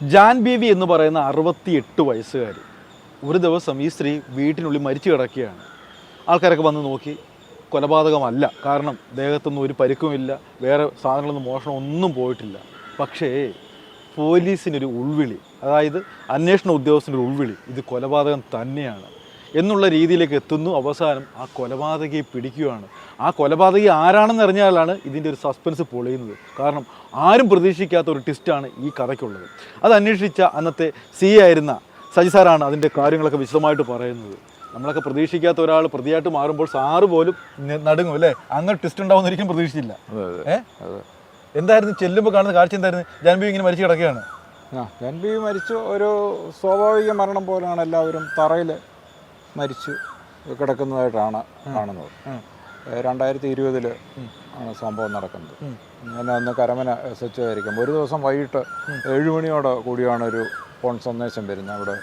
ജാൻ ബീവി എന്ന് പറയുന്ന അറുപത്തിയെട്ട് വയസ്സുകാരി. ഒരു ദിവസം ഈ സ്ത്രീ വീട്ടിനുള്ളിൽ മരിച്ചു കിടക്കുകയാണ്. ആൾക്കാരൊക്കെ വന്ന് നോക്കി കൊലപാതകമല്ല കാരണം ദേഹത്തൊന്നും ഒരു പരിക്കുമില്ല വേറെ സാധനങ്ങളൊന്നും മോഷണം ഒന്നും പോയിട്ടില്ല. പക്ഷേ പോലീസിനൊരു ഉൾവിളി അതായത് അന്വേഷണ ഉദ്യോഗസ്ഥന്റെ ഉൾവിളി ഇത് കൊലപാതകം തന്നെയാണ്. എന്നുള്ള രീതിയിലേക്ക് എത്തുന്നു. അവസാനം ആ കൊലപാതകയെ പിടിക്കുകയാണ്. ആ കൊലപാതകി ആരാണെന്ന് അറിഞ്ഞാലാണ് ഇതിന്റെ ഒരു സസ്പെൻസ് പൊളിയുന്നത്. കാരണം ആരും പ്രതീക്ഷിക്കാത്ത ഒരു ട്വിസ്റ്റാണ് ഈ കഥയ്ക്കുള്ളത്. അത് അന്വേഷിച്ച അന്നത്തെ സി ആയിരുന്ന സജി സാറാണ് അതിന്റെ കാര്യങ്ങളൊക്കെ വിശദമായിട്ട് പറയുന്നത്. നമ്മളൊക്കെ പ്രതീക്ഷിക്കാത്ത ഒരാൾ പ്രതിയായിട്ട് മാറുമ്പോൾ സാറ് പോലും നടുങ്ങും അല്ലേ? അങ്ങനെ ട്വിസ്റ്റ് ഉണ്ടാവുന്ന ഒരിക്കലും പ്രതീക്ഷിച്ചില്ല. ഏഹ് എന്തായിരുന്നു? ചെല്ലുമ്പോൾ കാണുന്ന കാഴ്ച എന്തായിരുന്നു? ജാൻബി ഇങ്ങനെ മരിച്ചു കിടക്കുകയാണ്. ആ ജാൻബി മരിച്ചു. ഒരു സ്വാഭാവിക മരണം പോലെയാണ് എല്ലാവരും തറയിൽ മരിച്ചു കിടക്കുന്നതായിട്ടാണ് കാണുന്നത്. രണ്ടായിരത്തി ഇരുപതിൽ ആണ് സംഭവം നടക്കുന്നത്. ഞാൻ അന്ന് കരമന എസ് എച്ച് ആയിരിക്കും. ഒരു ദിവസം വൈകിട്ട് ഏഴ് മണിയോടെ കൂടിയാണ് ഒരു ഫോൺ സന്ദേശം വരുന്നത്. അവിടെ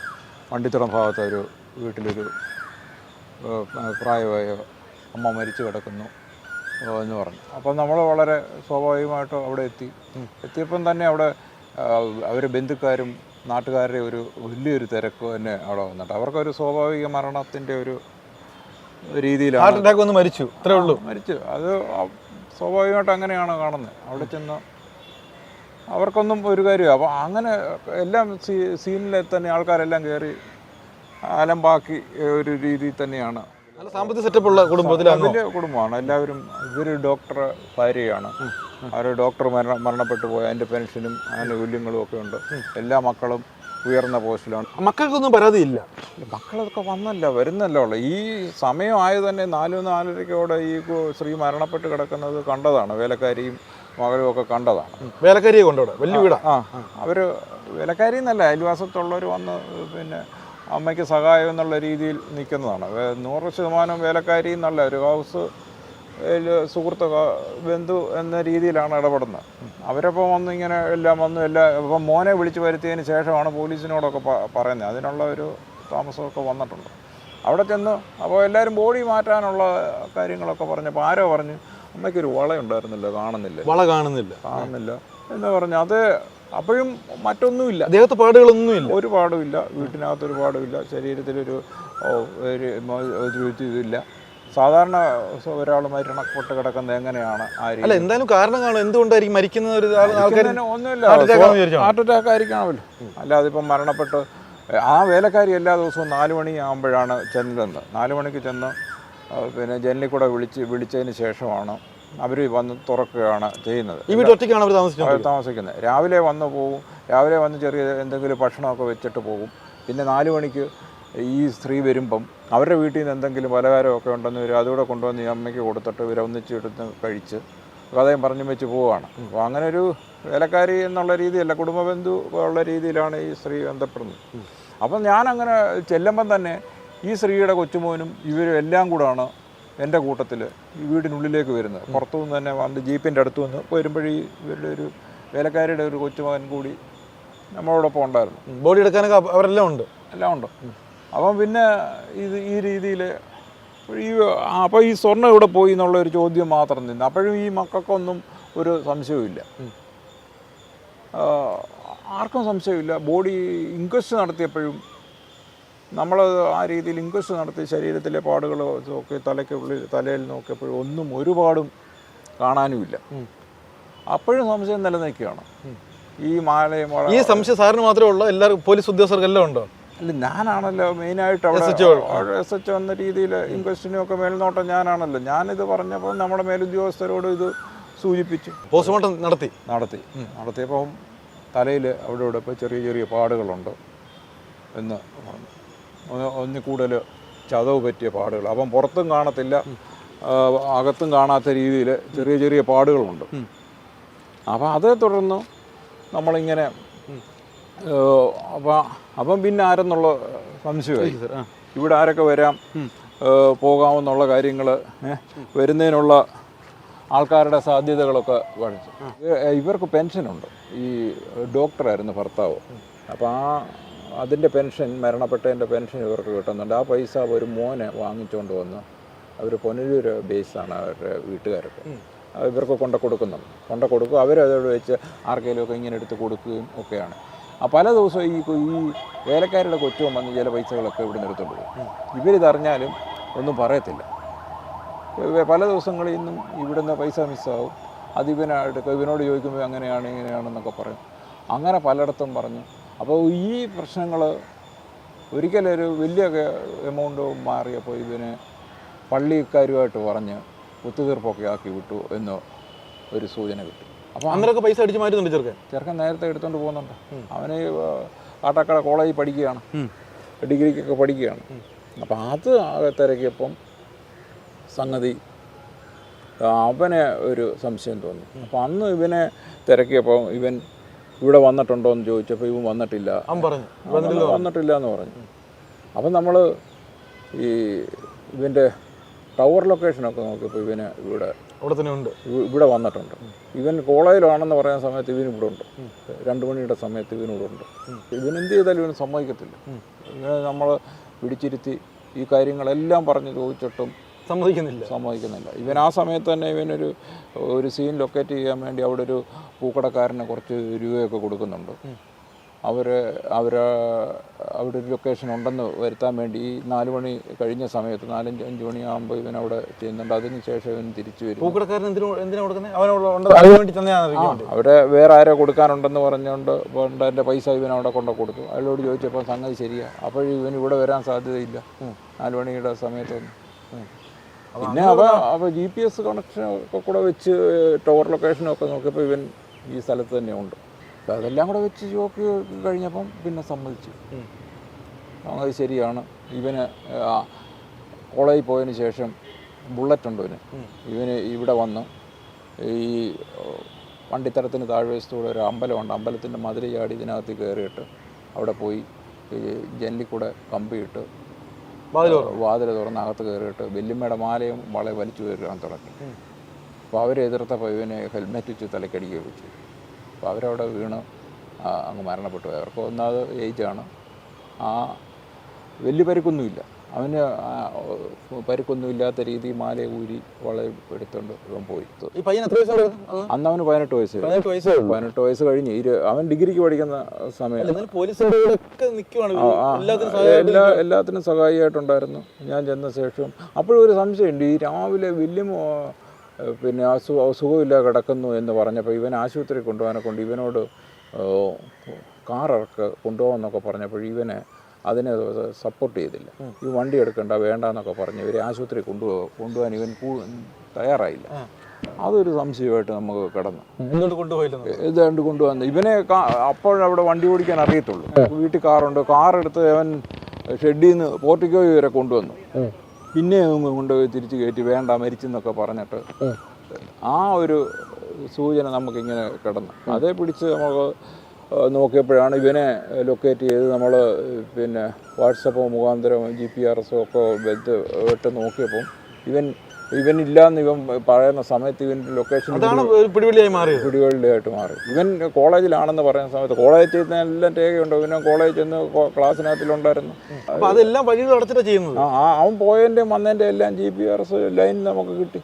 വണ്ടിത്തുറം ഭാഗത്ത് ഒരു വീട്ടിലൊരു പ്രായമായ അമ്മ മരിച്ചു കിടക്കുന്നു എന്ന് പറഞ്ഞു. അപ്പം നമ്മൾ വളരെ സ്വാഭാവികമായിട്ടും അവിടെ എത്തി. എത്തിയപ്പം തന്നെ അവിടെ അവർ ബന്ധുക്കാരും നാട്ടുകാരുടെ ഒരു വലിയൊരു തിരക്ക് തന്നെ അവിടെ വന്നിട്ട്. അവർക്കൊരു സ്വാഭാവിക മരണത്തിന്റെ ഒരു രീതിയിലാണ്. ഹാർട്ട് അറ്റാക്ക് വന്ന് മരിച്ചു. ഇത്രേ ഉള്ളൂ. മരിച്ചു. അത് സ്വാഭാവികമായിട്ട് അങ്ങനെയാണ് കാണുന്നത് അവിടെ ചെന്ന് അവർക്കൊന്നും ഒരു കാര്യമില്ല അപ്പോൾ അങ്ങനെ എല്ലാം സീ സീനിൽ തന്നെ ആൾക്കാരെല്ലാം കയറി അലമ്പാക്കി ഒരു രീതിയിൽ തന്നെയാണ് നല്ല സാമ്പത്തിക സെറ്റപ്പുള്ള കുടുംബത്തിലാണ്? വലിയ കുടുംബമാണ്. എല്ലാവരും ഇവർ ഡോക്ടർ ഭാര്യയാണ്. അവർ ഡോക്ടർ മരണ മരണപ്പെട്ടു പോയ അതിന്റെ പെൻഷനും ആനുകൂല്യങ്ങളും ഒക്കെ ഉണ്ട്. എല്ലാ മക്കളും ഉയർന്ന പോസ്റ്റിലാണ്. മക്കൾക്കൊന്നും പരാതിയില്ല. മക്കളൊക്കെ വന്നല്ല വരുന്നല്ലോ ഉള്ളു. ഈ സമയമായത് തന്നെ നാല് നാലരയ്ക്കോടെ ഈ സ്ത്രീ മരണപ്പെട്ട് കിടക്കുന്നത് കണ്ടതാണ്. വേലക്കാരിയും മകളും ഒക്കെ കണ്ടതാണ്. വേലക്കാരിയെ കൊണ്ടോടെ വലിയ വീടാ. ആ അവർ വേലക്കാരി എന്നല്ല അയൽവാസത്തുള്ളവർ വന്ന് പിന്നെ അമ്മയ്ക്ക് സഹായം എന്നുള്ള രീതിയിൽ നിൽക്കുന്നതാണ്. നൂറ് ശതമാനം വേലക്കാരി എന്നല്ല ഒരു ഹൗസ് സുഹൃത്ത് ബന്ധു എന്ന രീതിയിലാണ് ഇടപെടുന്നത്. അവരപ്പോൾ വന്ന് ഇങ്ങനെ എല്ലാം വന്നു എല്ലാം ഇപ്പം മോനെ വിളിച്ചു വരുത്തിയതിന് ശേഷമാണ് പോലീസിനോടൊക്കെ പറയുന്നത്. അതിനുള്ള ഒരു താമസമൊക്കെ വന്നിട്ടുണ്ട്. അവിടെ ചെന്ന് അപ്പോൾ എല്ലാവരും ബോഡി മാറ്റാനുള്ള കാര്യങ്ങളൊക്കെ പറഞ്ഞപ്പോൾ ആരോ പറഞ്ഞു അമ്മയ്ക്കൊരു വളയുണ്ടായിരുന്നില്ല കാണുന്നില്ല. വള കാണുന്നില്ല. കാണുന്നില്ല എന്ന് പറഞ്ഞു അത് അപ്പോഴും മറ്റൊന്നുമില്ല. ദേഹത്ത് പാടുകളൊന്നുമില്ല. ഒരു പാടുമില്ല. വീട്ടിനകത്ത് ഒരു പാടുമില്ല. ശരീരത്തിലൊരു ഒരു ഇതില്ല സാധാരണ ഒരാൾ മരണപ്പെട്ട് കിടക്കുന്നത് എങ്ങനെയാണ് അല്ല എന്തായാലും കാരണം കാണും. എന്തുകൊണ്ടായിരിക്കും മരിക്കുന്ന ഒരു ഒന്നുമില്ല? ഹാർട്ട് അറ്റാക്ക് ആയിരിക്കണമല്ലോ. അല്ലാതെ ഇപ്പം മരണപ്പെട്ട് ആ വേലക്കാരി എല്ലാ ദിവസവും നാല് മണി ആകുമ്പോഴാണ് ചെല്ലുന്നത് നാല് മണിക്ക് ചെന്ന് പിന്നെ ജനലിൽ കൂടെ വിളിച്ച് വിളിച്ചതിന് ശേഷമാണ് അവർ വന്ന് തുറക്കുകയാണ് ചെയ്യുന്നത്. ഈ വീട് ഒറ്റയ്ക്കാണ് അവർ താമസിക്കുന്നത് താമസിക്കുന്നത്. രാവിലെ വന്ന് പോകും രാവിലെ വന്ന് ചെറിയ എന്തെങ്കിലും ഭക്ഷണമൊക്കെ വെച്ചിട്ട് പോകും പിന്നെ നാല് മണിക്ക് ഈ സ്ത്രീ വരുമ്പം അവരുടെ വീട്ടിൽ നിന്ന് എന്തെങ്കിലും പലഹാരമൊക്കെ ഉണ്ടെന്ന് വരും. അതുകൂടെ കൊണ്ടുവന്ന് ഈ അമ്മയ്ക്ക് കൊടുത്തിട്ട് ഇവരൊന്നിച്ച് ഒന്നിച്ചെടുത്ത് കഴിച്ച് കഥയും പറഞ്ഞു വെച്ച് പോവുകയാണ്. അപ്പോൾ അങ്ങനെ ഒരു വേലക്കാരി എന്നുള്ള രീതിയല്ല കുടുംബ ബന്ധു ഉള്ള രീതിയിലാണ് ഈ സ്ത്രീ ബന്ധപ്പെടുന്നത്. അപ്പം ഞാനങ്ങനെ ചെല്ലുമ്പം തന്നെ ഈ സ്ത്രീയുടെ കൊച്ചുമോനും ഇവരും എല്ലാം കൂടാണ് എന്റെ കൂട്ടത്തിൽ ഈ വീടിനുള്ളിലേക്ക് വരുന്നത്. പുറത്തുനിന്ന് തന്നെ വന്ന് ജീപ്പിന്റെ അടുത്ത് നിന്ന് വരുമ്പോഴേ ഇവരുടെ ഒരു വേലക്കാരിയുടെ ഒരു കൊച്ചുമകൻ കൂടി നമ്മളോടൊപ്പം ഉണ്ടായിരുന്നു. ബോഡി എടുക്കാനൊക്കെ അവരെല്ലാം ഉണ്ട്. എല്ലാം ഉണ്ട്. അപ്പം പിന്നെ ഇത് ഈ രീതിയിൽ ഈ അപ്പോൾ ഈ സ്വർണം ഇവിടെ പോയി എന്നുള്ള ഒരു ചോദ്യം മാത്രം നിന്ന്. അപ്പോഴും ഈ മക്കൾക്കൊന്നും ഒരു സംശയവുമില്ല. ആർക്കും സംശയമില്ല ബോഡി ഇൻക്വസ്റ്റ് നടത്തിയപ്പോഴും നമ്മൾ ആ രീതിയിൽ ഇൻക്വസ്റ്റ് നടത്തി ശരീരത്തിലെ പാടുകൾ നോക്കി തലയ്ക്ക് ഉള്ളിൽ തലയിൽ നോക്കിയപ്പോഴും ഒന്നും ഒരുപാടും കാണാനുമില്ല. അപ്പോഴും സംശയം നിലനിൽക്കുകയാണ്. ഈ മാലയും ഈ സംശയം സാറിന് മാത്രമേ ഉള്ളൂ? എല്ലാവർക്കും പോലീസ് ഉദ്യോഗസ്ഥർക്ക് എല്ലാം ഉണ്ടോ? അല്ല ഞാനാണല്ലോ മെയിനായിട്ട് അവിടെ. എസ് എച്ച് എന്ന രീതിയിൽ ഇൻക്വസ്റ്റിനും ഒക്കെ മേൽനോട്ടം ഞാനാണല്ലോ. ഞാനിത് പറഞ്ഞപ്പോൾ നമ്മുടെ മേലുദ്യോഗസ്ഥരോട് ഇത് സൂചിപ്പിച്ചു. പോസ്റ്റ്മോർട്ടം നടത്തി? നടത്തി. നടത്തിയപ്പം തലയിൽ അവിടെ ഇവിടെ ഇപ്പോൾ ചെറിയ ചെറിയ പാടുകളുണ്ട് എന്ന് പറഞ്ഞു. ഒന്ന് ഒന്നിൽ കൂടുതൽ ചതവ് പറ്റിയ പാടുകൾ. അപ്പം പുറത്തും കാണത്തില്ല. അകത്തും കാണാത്ത രീതിയിൽ ചെറിയ ചെറിയ പാടുകളുണ്ട്. അപ്പം അതേ തുടർന്ന് നമ്മളിങ്ങനെ അപ്പം അപ്പം പിന്നെ ആരെന്നുള്ള സംശയമായി. ഇവിടെ ആരൊക്കെ വരാം? പോകാമെന്നുള്ള കാര്യങ്ങൾ വരുന്നതിനുള്ള ആൾക്കാരുടെ സാധ്യതകളൊക്കെ പഠിച്ചു ഇവർക്ക് പെൻഷനുണ്ട്. ഈ ഡോക്ടറായിരുന്നു ഭർത്താവ്. അപ്പോൾ ആ അതിന്റെ പെൻഷൻ മരണപ്പെട്ടതിന്റെ പെൻഷൻ ഇവർക്ക് കിട്ടുന്നുണ്ട്. ആ പൈസ ഒരു മോനെ വാങ്ങിച്ചുകൊണ്ട് വന്ന്. അവർ പുനലൂർ ബേസാണ് അവരുടെ വീട്ടുകാർക്ക് ഇവർക്ക് കൊണ്ട കൊടുക്കുന്നുണ്ട് കൊണ്ട കൊടുക്കും. അവരതോട് വെച്ച് ആർക്കെങ്കിലുമൊക്കെ ഇങ്ങനെ എടുത്ത് കൊടുക്കുകയും ഒക്കെയാണ്. ആ പല ദിവസവും ഈ ഈ വേലക്കാരുടെ കൊച്ചും വന്ന് ചില പൈസകളൊക്കെ ഇവിടെ നിന്ന് എടുത്തോണ്ട് പോകും ഇവരിതറിഞ്ഞാലും ഒന്നും പറയത്തില്ല. പല ദിവസങ്ങളിൽ നിന്നും ഇവിടുന്ന് പൈസ മിസ്സാവും. അത് ഇവനായിട്ട് ഇവനോട് ചോദിക്കുമ്പോൾ അങ്ങനെയാണ് ഇങ്ങനെയാണെന്നൊക്കെ പറയും. അങ്ങനെ പലയിടത്തും പറഞ്ഞു. അപ്പോൾ ഈ പ്രശ്നങ്ങൾ ഒരിക്കലൊരു വലിയ എമൗണ്ട് മാറിയപ്പോൾ ഇതിന് പള്ളിക്കാരുമായിട്ട് പറഞ്ഞ് ഒത്തുതീർപ്പൊക്കെ ആക്കി വിട്ടു എന്ന് ഒരു സൂചന കിട്ടി. അപ്പോൾ അന്നേരമൊക്കെ പൈസ അടിച്ച് മാറ്റുന്നുണ്ട് ചെറുക്കൻ. ചെറുക്കൻ നേരത്തെ എടുത്തുകൊണ്ട് പോകുന്നുണ്ട്. അവന് ആട്ടക്കട കോളേജിൽ പഠിക്കുകയാണ്. ഡിഗ്രിക്കൊക്കെ പഠിക്കുകയാണ്. അപ്പോൾ അത് തിരക്കിയപ്പം സംഗതി അവനെ ഒരു സംശയം തോന്നി. അപ്പോൾ അന്ന് ഇവനെ തിരക്കിയപ്പോൾ ഇവൻ ഇവിടെ വന്നിട്ടുണ്ടോ എന്ന് ചോദിച്ചപ്പോൾ ഇവൻ വന്നിട്ടില്ല. വന്നിട്ടില്ല വന്നിട്ടില്ല എന്ന് പറഞ്ഞു. അപ്പം നമ്മൾ ഈ ഇവന്റെ ടവർ ലൊക്കേഷനൊക്കെ നോക്കിയപ്പോൾ ഇവന് ഇവിടെ ഇവിടെ തന്നെ ഉണ്ട്. ഇവിടെ വന്നിട്ടുണ്ട്. ഇവൻ കോളേജിലാണെന്ന് പറയുന്ന സമയത്ത് ഇവൻ ഇവിടെ ഉണ്ട്. രണ്ട് മണിയുടെ സമയത്ത് ഇവൻ ഇവിടെ ഉണ്ട്. ഇവൻ എന്ത് ചെയ്താലും ഇവന് സമ്മതിക്കത്തില്ല. ഇവനെ നമ്മൾ പിടിച്ചിരുത്തി ഈ കാര്യങ്ങളെല്ലാം പറഞ്ഞ് ചോദിച്ചിട്ടും സമ്മതിക്കുന്നില്ല. സമ്മതിക്കുന്നില്ല. ഇവൻ ആ സമയത്ത് തന്നെ ഇവനൊരു ഒരു സീൻ ലൊക്കേറ്റ് ചെയ്യാൻ വേണ്ടി അവിടെ ഒരു പൂക്കടക്കാരന് കുറച്ച് രൂപയൊക്കെ കൊടുക്കുന്നുണ്ട്. അവർ അവർ അവിടെ ഒരു ലൊക്കേഷൻ ഉണ്ടെന്ന് വരുത്താൻ വേണ്ടി ഈ നാല് മണി കഴിഞ്ഞ സമയത്ത് നാലഞ്ച് അഞ്ച് മണിയാകുമ്പോൾ ഇവൻ അവിടെ ചെയ്യുന്നുണ്ട് അതിന് ശേഷം ഇവൻ തിരിച്ചു വരും അവരെ വേറെ ആരോ കൊടുക്കാനുണ്ടെന്ന് പറഞ്ഞുകൊണ്ട് കൊണ്ട് എന്റെ പൈസ ഇവൻ അവിടെ കൊണ്ട് കൊടുത്തു. അയാളോട് ചോദിച്ചപ്പോൾ സംഗതി ശരിയാണ് അപ്പോഴും ഇവൻ ഇവിടെ വരാൻ സാധ്യതയില്ല. നാല് മണിയുടെ സമയത്തൊന്നും പിന്നെ അവ അവ ജി പി എസ് കണക്ഷൻ ഒക്കെ കൂടെ വെച്ച് ടവർ ലൊക്കേഷനൊക്കെ നോക്കിയപ്പോൾ ഇവൻ ഈ സ്ഥലത്ത് തന്നെ ഉണ്ട്. അപ്പോൾ അതെല്ലാം കൂടെ വെച്ച് നോക്കി കഴിഞ്ഞപ്പം പിന്നെ സമ്മതിച്ചു. അത് ശരിയാണ്. ഇവന് കോളേജിൽ പോയതിന് ശേഷം ബുള്ളറ്റ് ഉണ്ട് ഇവന് ഇവന് ഇവിടെ വന്ന് ഈ വണ്ടിത്തരത്തിന് താഴ്വശത്തൂടെ ഒരു അമ്പലമുണ്ട്. അമ്പലത്തിന്റെ മതിൽ ചാടി ഇതിനകത്ത് കയറിയിട്ട് അവിടെ പോയി ജനലിൽ കൂടെ കമ്പിയിട്ട് വാതിൽ തുറന്ന് അകത്ത് കയറിയിട്ട് വല്യമ്മയുടെ മാലയും വളെ വലിച്ചു കയറാൻ തുടങ്ങി അപ്പോൾ അവരെ എതിർത്തപ്പോൾ ഇവന് ഹെൽമെറ്റ് വെച്ച് തലക്കടിക്കുകയൊക്കെ വെച്ചു അപ്പോൾ അവരവിടെ വീണ് അങ്ങ് മരണപ്പെട്ടു. അവർക്ക് ഒന്നാമത് ഏജാണ്. ആ വലിയ പരിക്കൊന്നുമില്ല. അവന് പരിക്കൊന്നുമില്ലാത്ത രീതി മാല ഊരി വളയും എടുത്തോണ്ട് ഇവൻ പോയി. ഈ പയ്യൻ എത്ര വയസ്സാണ്? അന്ന് അവന് പതിനെട്ട് വയസ്സ് പതിനെട്ട് വയസ്സേ പതിനെട്ട് വയസ്സ് കഴിഞ്ഞ് അവൻ ഡിഗ്രിക്ക് പഠിക്കുന്ന സമയത്ത് പോലീസിന്റെ എല്ലാത്തിനും സഹായമായിട്ട് എല്ലാ എല്ലാത്തിനും സഹായിയായിട്ടുണ്ടായിരുന്നു. ഞാൻ ചെന്ന ശേഷം അപ്പോഴും ഒരു സംശയമുണ്ട്. ഈ രാവിലെ വലിയ പിന്നെ അസുഖമില്ല സുഖമില്ല കിടക്കുന്നു എന്ന് പറഞ്ഞപ്പോൾ ഇവൻ ആശുപത്രി കൊണ്ടുപോകാനെ കൊണ്ട് ഇവനോട് കാറൊക്കെ കൊണ്ടുപോകാമെന്നൊക്കെ പറഞ്ഞപ്പോൾ ഇവനെ അതിനെ സപ്പോർട്ട് ചെയ്തില്ല. ഈ വണ്ടി എടുക്കണ്ട വേണ്ട എന്നൊക്കെ പറഞ്ഞ് ഇവരെ ആശുപത്രി കൊണ്ടുപോകാൻ കൊണ്ടുപോകാൻ ഇവൻ തയ്യാറായില്ല. അതൊരു സംശയമായിട്ട് നമുക്ക് കിടന്നു. എന്തുകൊണ്ട് കൊണ്ടുപോയില്ലെന്ന് ഇതാണ്ട് കൊണ്ടുവന്ന്. ഇവനെ അപ്പോഴവിടെ വണ്ടി ഓടിക്കാൻ അറിയത്തുള്ളൂ. വീട്ടിൽ കാറുണ്ട്. കാറെടുത്ത് അവൻ ഷെഡിൽ നിന്ന് പോർട്ടിക്കോ ഇവരെ കൊണ്ടുവന്നു പിന്നെ കൊണ്ടുപോയി തിരിച്ചു കയറ്റി വേണ്ട മരിച്ചെന്നൊക്കെ പറഞ്ഞിട്ട്. ആ ഒരു സൂചന നമുക്കിങ്ങനെ കിടന്നു. അതേ പിടിച്ച് നമുക്ക് നോക്കിയപ്പോഴാണ് ഇവനെ ലൊക്കേറ്റ് ചെയ്ത് നമ്മൾ പിന്നെ വാട്സപ്പ് മുഖാന്തരം ജി പി ആർ എസ് ഒക്കെ വെട്ട് നോക്കിയപ്പം ഇവൻ ഇവൻ ഇവനില്ലാന്ന് ഇവൻ പറയുന്ന സമയത്ത് ഇവന്റെ ലൊക്കേഷൻ പിടിപിടിയായി മാറിയത്. പിടികളിലായിട്ട് മാറി. ഇവൻ കോളേജിലാണെന്ന് പറയുന്ന സമയത്ത് കോളേജിൽ ചെയ്യുന്ന എല്ലാം രേഖയുണ്ട്? പിന്നെ കോളേജിൽ ചെന്ന് ക്ലാസ്സിനകത്തിലുണ്ടായിരുന്നു. അപ്പോൾ അതെല്ലാം വഴികൾ അടച്ചിട്ടാ ചെയ്യുന്നത്. ആ അവൻ പോയതിന്റെ വന്നതിന്റെ എല്ലാം G P R S line നമുക്ക് കിട്ടി.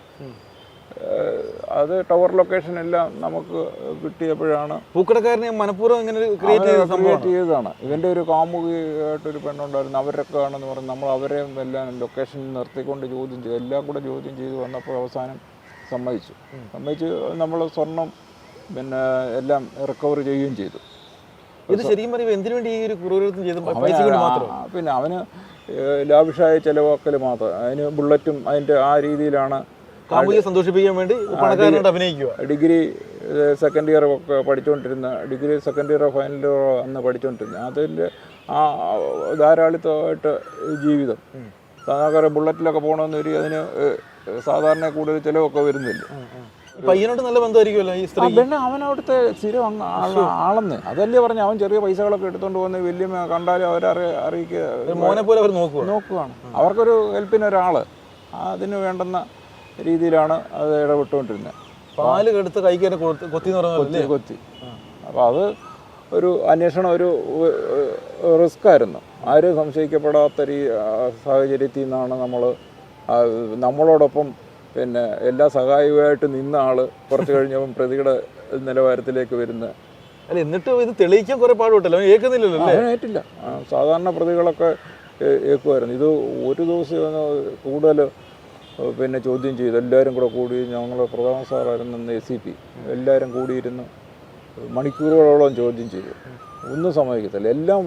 അത് ടവർ ലൊക്കേഷൻ എല്ലാം നമുക്ക് കിട്ടിയപ്പോഴാണ് പൂക്കടക്കാരനെ മനഃപൂർവം ഇങ്ങനെ ക്രിയേറ്റ് ചെയ്ത ക്രിയേറ്റ് ചെയ്തതാണ്. ഇവന്റെ ഒരു കാമുകിയായിട്ടൊരു പെണ്ണുണ്ടായിരുന്നു. അവരൊക്കെ ആണെന്ന് പറഞ്ഞ് നമ്മൾ അവരെയും എല്ലാം ലൊക്കേഷൻ നിർത്തിക്കൊണ്ട് ചോദ്യം ചെയ്തു. എല്ലാം കൂടെ ചോദ്യം ചെയ്തു വന്നപ്പോൾ അവസാനം സമ്മതിച്ചു. സമ്മതിച്ച് നമ്മൾ സ്വർണം പിന്നെ എല്ലാം റിക്കവർ ചെയ്യുകയും ചെയ്തു. ഇത് ശരിക്കും പറയുമ്പോൾ എന്തിനു വേണ്ടി ഈ ഒരു ക്രൂരത്വം ചെയ്തു പിന്നെ അവന് ലാവിഷായ ചിലവാക്കൽ മാത്രം. അതിന് ബുള്ളറ്റും അതിന്റെ ആ രീതിയിലാണ് കാമുകിയെ സന്തോഷിപ്പിക്കാൻ വേണ്ടി അഭിനയിക്കുക. ഡിഗ്രി സെക്കൻഡ് ഇയർ ഒക്കെ പഠിച്ചുകൊണ്ടിരുന്ന ഡിഗ്രി സെക്കൻഡ് ഇയറോ ഫൈനൽ ഇയറോ അന്ന് പഠിച്ചുകൊണ്ടിരുന്ന അതിൽ ആ ധാരാളിത്തമായിട്ട് ജീവിതം. സാധാരണ ബുള്ളറ്റിലൊക്കെ പോകണമെന്ന് വരി അതിന് സാധാരണ കൂടുതൽ ചിലവൊക്കെ വരുന്നില്ല. പയ്യനോട് നല്ല ബന്ധമായിരിക്കുമല്ലോ ഈ സ്ത്രീ? പിന്നെ അവനവിടുത്തെ സ്ഥിരം ആളെന്ന്. അതല്ലേ പറഞ്ഞു അവൻ ചെറിയ പൈസകളൊക്കെ എടുത്തുകൊണ്ട് പോകുന്ന വലിയ കണ്ടാലും അവരെ അറിയിക്കുക മോനെ പോലെ അവർ നോക്കുക നോക്കുകയാണ് അവർക്കൊരു ഹെൽപ്പിന് ഒരാൾ അതിന് വേണ്ടുന്ന രീതിയിലാണ് അത് ഇടപെട്ടുകൊണ്ടിരുന്നത്. പാൽ കെടുത്ത് കൈക്ക് തന്നെ കൊത്തി കൊത്തി എന്ന് കൊത്തി. അപ്പോൾ അത് ഒരു അന്വേഷണം ഒരു റിസ്ക് ആയിരുന്നു. ആരും സംശയിക്കപ്പെടാത്ത രീ സാഹചര്യത്തിൽ നിന്നാണ് നമ്മൾ നമ്മളോടൊപ്പം പിന്നെ എല്ലാ സഹായവുമായിട്ട് നിന്ന ആൾ കുറച്ച് കഴിഞ്ഞപ്പം പ്രതിയുടെ നിലവാരത്തിലേക്ക് വരുന്ന. അല്ല എന്നിട്ട് ഇത് തെളിയിക്കാൻ കുറേ പാടുപെട്ടല്ലോ. ഏക്കുന്നില്ലല്ലോ അല്ലേ? സാധാരണ പ്രതികളൊക്കെ ഏക്കുമായിരുന്നു ഇത് ഒരു ദിവസം കൂടുതൽ പിന്നെ ചോദ്യം ചെയ്തു. എല്ലാവരും കൂടെ കൂടി ഞങ്ങൾ പ്രധാന സാറായിരുന്നു എ സി പി. എല്ലാവരും കൂടിയിരുന്ന് മണിക്കൂറുകളോളം ചോദ്യം ചെയ്തു. ഒന്നും സമ്മതിക്കത്തില്ല. എല്ലാം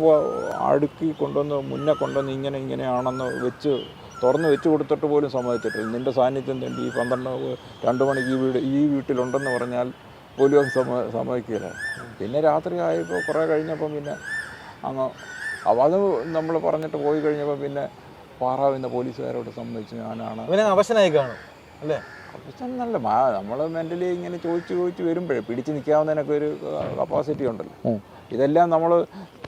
അടുക്കി കൊണ്ടുവന്ന് മുന്നേ കൊണ്ടുവന്ന് ഇങ്ങനെ ഇങ്ങനെയാണെന്ന് വെച്ച് തുറന്ന് വെച്ച് കൊടുത്തിട്ട് പോലും സമ്മതിച്ചിട്ടില്ല. നിന്റെ സാന്നിധ്യം തേണ്ടി ഈ പന്ത്രണ്ട് രണ്ട് മണിക്ക് ഈ വീട് ഈ വീട്ടിലുണ്ടെന്ന് പറഞ്ഞാൽ പോലും അത് സമ്മ സമ്മതിക്കില്ല. പിന്നെ രാത്രി ആയപ്പോൾ കുറേ കഴിഞ്ഞപ്പം പിന്നെ അങ്ങ് അപ്പോൾ അത് നമ്മൾ പറഞ്ഞിട്ട് പോയി കഴിഞ്ഞപ്പോൾ പിന്നെ പാറാവുന്ന പോലീസുകാരോട് സംബന്ധിച്ച് ഞാനാണ് അവശനായി കാണും അല്ലേ? നല്ല നമ്മൾ മെന്റലി ഇങ്ങനെ ചോദിച്ച് ചോദിച്ച് വരുമ്പോഴേ പിടിച്ചു നിൽക്കാവുന്നതിനൊക്കെ ഒരു കപ്പാസിറ്റി ഉണ്ടല്ലോ. ഇതെല്ലാം നമ്മൾ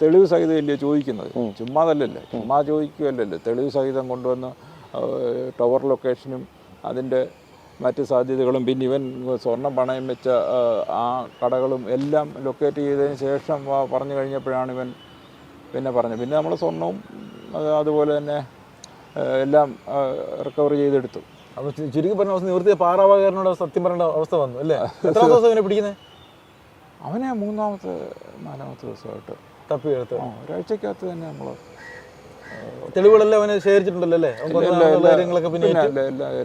തെളിവ് സഹിതമല്ലേ ചോദിക്കുന്നത്? ചുമ്മാതല്ലല്ലേ ചുമ്മാ ചോദിക്കുകയല്ലല്ലോ. തെളിവ് സഹിതം കൊണ്ടുവന്ന് ടവർ ലൊക്കേഷനും അതിന്റെ മറ്റ് സാധ്യതകളും പിന്നെ ഇവൻ സ്വർണം പണയം വെച്ച ആ, കടകളും എല്ലാം ലൊക്കേറ്റ് ചെയ്തതിന് ശേഷം പറഞ്ഞു കഴിഞ്ഞപ്പോഴാണ് ഇവൻ പിന്നെ പറഞ്ഞത്. പിന്നെ നമ്മൾ സ്വർണവും അതുപോലെ തന്നെ എല്ലാം റിക്കവർ ചെയ്തെടുത്തു. അപ്പൊ ചുരുക്കി പറഞ്ഞ അവസ്ഥ നിവൃത്തി പാറാവാകാരനോട് സത്യം പറയേണ്ട അവസ്ഥ വന്നു അല്ലേ? എത്ര ദിവസം അവനെ പിടിക്കുന്നത് അവനെ മൂന്നാമത്തെ നാലാമത്തെ ദിവസമായിട്ട്. തപ്പി എടുത്ത്. ഒരാഴ്ചക്കകത്ത് തന്നെ നമ്മൾ തെളിവുകളെല്ലാം അവനെ ശേഖരിച്ചിട്ടുണ്ടല്ലോ അല്ലേ? കാര്യങ്ങളൊക്കെ പിന്നെ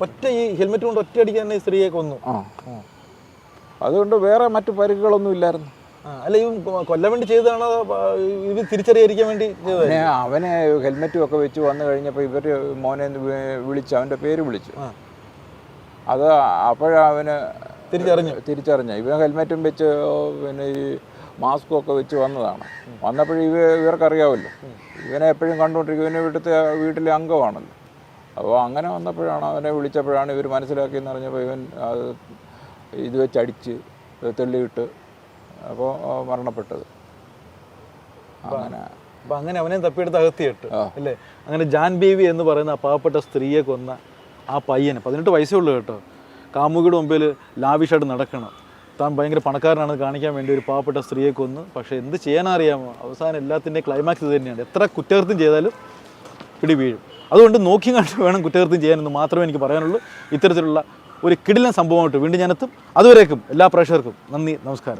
ഒറ്റ ഈ ഹെൽമെറ്റ് കൊണ്ട് ഒറ്റ അടിക്കാൻ സ്ത്രീയെ കൊന്നു. അതുകൊണ്ട് വേറെ മറ്റു പരിക്കുകളൊന്നും ഇല്ലായിരുന്നു. അല്ല ഈ കൊല്ലം വേണ്ടി ചെയ്തതാണോ ഇത് തിരിച്ചറിയാതിരിക്കാൻ വേണ്ടി ചെയ്തത്? അവനെ ഹെൽമെറ്റും ഒക്കെ വെച്ച് വന്നു കഴിഞ്ഞപ്പോൾ ഇവർ മോനെ വിളിച്ചു അവന്റെ പേര് വിളിച്ചു. അത് അപ്പോഴവന് തിരിച്ചറിഞ്ഞു. തിരിച്ചറിഞ്ഞു. ഇവൻ ഹെൽമെറ്റും വെച്ച് പിന്നെ ഈ മാസ്കും ഒക്കെ വെച്ച് വന്നതാണ്. വന്നപ്പോഴും ഇവ ഇവർക്കറിയാമല്ലോ ഇവനെ എപ്പോഴും കണ്ടുകൊണ്ടിരിക്കും ഇവനെ വീട്ടിലത്തെ വീട്ടിലെ അംഗമാണല്ലോ. അപ്പോൾ അങ്ങനെ വന്നപ്പോഴാണ് അവനെ വിളിച്ചപ്പോഴാണ് ഇവർ മനസ്സിലാക്കിയെന്ന് അറിഞ്ഞപ്പോൾ ഇവൻ അത് ഇത് വെച്ച് അടിച്ച് തെള്ളിയിട്ട് അപ്പോൾ മരണപ്പെട്ടത്. അങ്ങനെ. അപ്പൊ അങ്ങനെ അവനെ തപ്പിയെടുത്ത് അകത്തിയിട്ട്. അല്ലേ? അങ്ങനെ ജാൻ ബേബി എന്ന് പറയുന്ന പാവപ്പെട്ട സ്ത്രീയെ കൊന്ന ആ പയ്യന് പതിനെട്ട് വയസ്സേ ഉള്ളൂ കേട്ടോ. കാമുകിയുടെ മുമ്പിൽ ലാവിഷായിട്ട് നടക്കണം. താൻ ഭയങ്കര പണക്കാരനാണെന്ന് കാണിക്കാൻ വേണ്ടി ഒരു പാവപ്പെട്ട സ്ത്രീയെ കൊന്ന്. പക്ഷേ എന്ത് ചെയ്യാനറിയാമോ? അവസാനം എല്ലാത്തിന്റെയും ക്ലൈമാക്സ് ഇത് തന്നെയാണ്. എത്ര കുറ്റകൃത്യം ചെയ്താലും പിടി വീഴും അതുകൊണ്ട് നോക്കി കണ്ട് വേണം കുറ്റകൃത്യം ചെയ്യാനെന്ന് മാത്രമേ എനിക്ക് പറയാനുള്ളൂ. ഇത്തരത്തിലുള്ള ഒരു കിടിലൻ സംഭവമായിട്ട് വീണ്ടും ഞാനെത്തും അതുവരേക്കും എല്ലാ പ്രേക്ഷകർക്കും നന്ദി നമസ്കാരം.